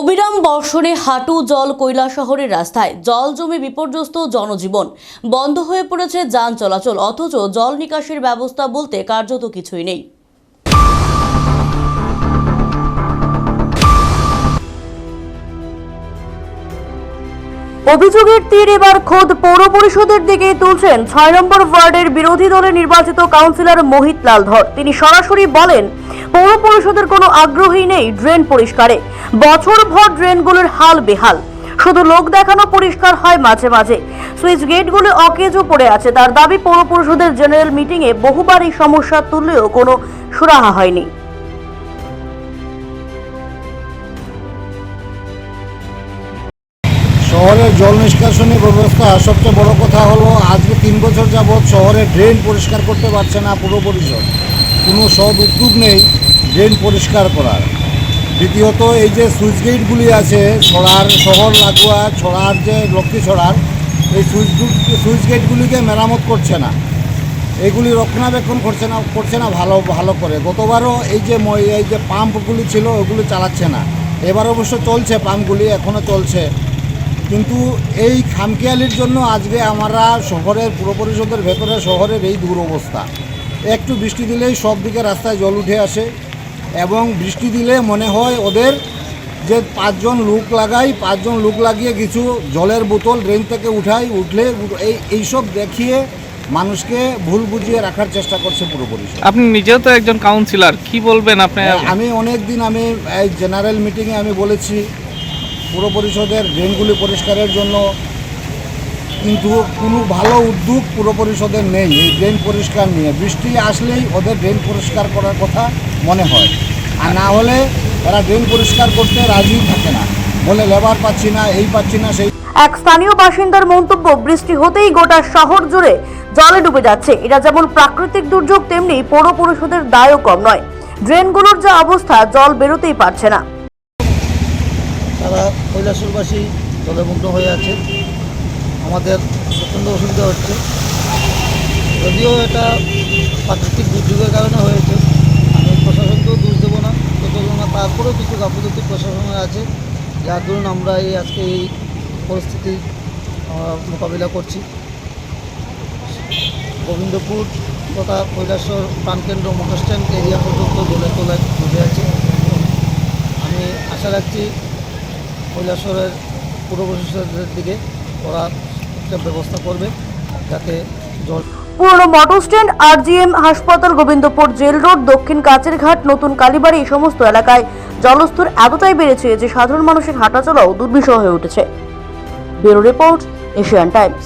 অবিরাম বর্ষণে হাঁটু, জল কৈলা শহরের রাস্তায় জল জমে বিপর্যস্ত জনজীবন। বন্ধ হয়ে পড়েছে যান চলাচল, অথচ জল নিকাশের ব্যবস্থা বলতে কার্যত কিছুই নেই। অভিযোগের তীর এবার খোদ পৌর পরিষদের দিকে তুলছেন ছয় নম্বর ওয়ার্ডের বিরোধী দলে নির্বাচিত কাউন্সিলর মোহিত লাল ধর। তিনি সরাসরি বলেন পৌর পরিষদের কোনো আগ্রহী নেই ড্রেন পরিষ্কারে। বছরভর ড্রেনগুলোর হাল বেহাল। শুধু লোক দেখানো পরিষ্কার হয় মাঝে মাঝে। সুইচ গেটগুলো অকেজো পড়ে আছে। তার দাবি পৌর পরিষদের জেনারেল মিটিংয়ে বহুবার এই সমস্যা তুললেও কোনো সুরাহা হয়নি। শহরের জল নিষ্কাশনী ব্যবস্থা সবচেয়ে বড় কথা হলো, আজকে তিন বছর যাবৎ শহরে ড্রেন পরিষ্কার করতে পারছে না পুরো পরিষদ। কোনো সৎ উদ্যোগ নেই ড্রেন পরিষ্কার করার। দ্বিতীয়ত, এই যে সুইচ গেটগুলি আছে ছড়ার শহর লাগোয়া ছড়ার যে লক্ষ্মী ছড়ার এই সুইচ সুইচ গেটগুলিকে মেরামত করছে না। এগুলি রক্ষণাবেক্ষণ করছে না করছে না ভালো ভালো করে। গতবারও এই যে এই যে পাম্পগুলি ছিল, ওগুলি চালাচ্ছে না। এবার অবশ্য চলছে পাম্পগুলি এখনও চলছে। কিন্তু এই খামখেয়ালির জন্য আজকে আমরা শহরের পুর পরিষদের ভেতরে শহরের এই দুরবস্থা। একটু বৃষ্টি দিলেই সব দিকে রাস্তায় জল উঠে আসে এবং বৃষ্টি দিলে মনে হয় ওদের যে পাঁচজন লোক লাগাই পাঁচজন লোক লাগিয়ে কিছু জলের বোতল ড্রেন থেকে উঠাই উঠলে এই এইসব দেখিয়ে মানুষকে ভুল বুঝিয়ে রাখার চেষ্টা করছে পুরো পরিষদ। আপনি নিজেও তো একজন কাউন্সিলর কি বলবেন আপনি? আমি অনেক দিন আমি এই জেনারেল মিটিংয়ে আমি বলেছি পুর পরিষদের ড্রেনগুলি পরিষ্কারের জন্য কিন্তু কোনো ভালো উদ্যোগ পুর পরিষদের নেই এই ড্রেন পরিষ্কার নিয়ে। বৃষ্টি আসলেই ওদের ড্রেন পরিষ্কার করার কথা মনে হয়। আর না হলে এরা ড্রেন পরিষ্কার করতে রাজি থাকে না। বলে লেবার পাচ্ছি না, এই পাচ্ছি না, সেই এক স্থানীয় বাসিন্দার মন্তব্য, বৃষ্টি হতেই গোটা শহর জুড়ে জলে ডুবে যাচ্ছে। এটা যেমন প্রাকৃতিক দুর্যোগ, তেমনি পৌর পরিষদের দায়ও কম নয়। ড্রেনগুলোর যা অবস্থা, জল বেরোতেই পারছে না। তারা কৈলাসরবাসী জলমগ্ন হয়ে আছে। আমাদের প্রচণ্ড অসুবিধা হচ্ছে। যদিও এটা প্রাকৃতিক দুর্যোগের কারণে হয়েছে, আমি প্রশাসনকেও দোষ দেবো না। যতজন না তারপরেও কিছু গাফিলতি প্রশাসনের আছে। যার দরুন আমরা এই আজকে এই পরিস্থিতি মোকাবিলা করছি। গোবিন্দপুর তথা কৈলাসর প্রাণকেন্দ্র মোটরস্ট্যান্ড এরিয়া পর্যন্ত জলে তোলায় ডুবে আছে। আমি আশা রাখছি কৈলাসরের পুর প্রশাসনের দিকে ওরা একটা ব্যবস্থা করবে যাতে জল পুরনো মটর স্ট্যান্ড, আরজিএম হাসপাতাল, গোবিন্দপুর জেল রোড, দক্ষিণ কাচের ঘাট নতুন কালীবাড়ি এই সমস্ত এলাকায় জলস্তর এতটাই বেড়েছে যে সাধারণ মানুষের হাঁটাচলাও দুর্বিষহ হয়ে উঠেছে। Bureau report, Asian Times.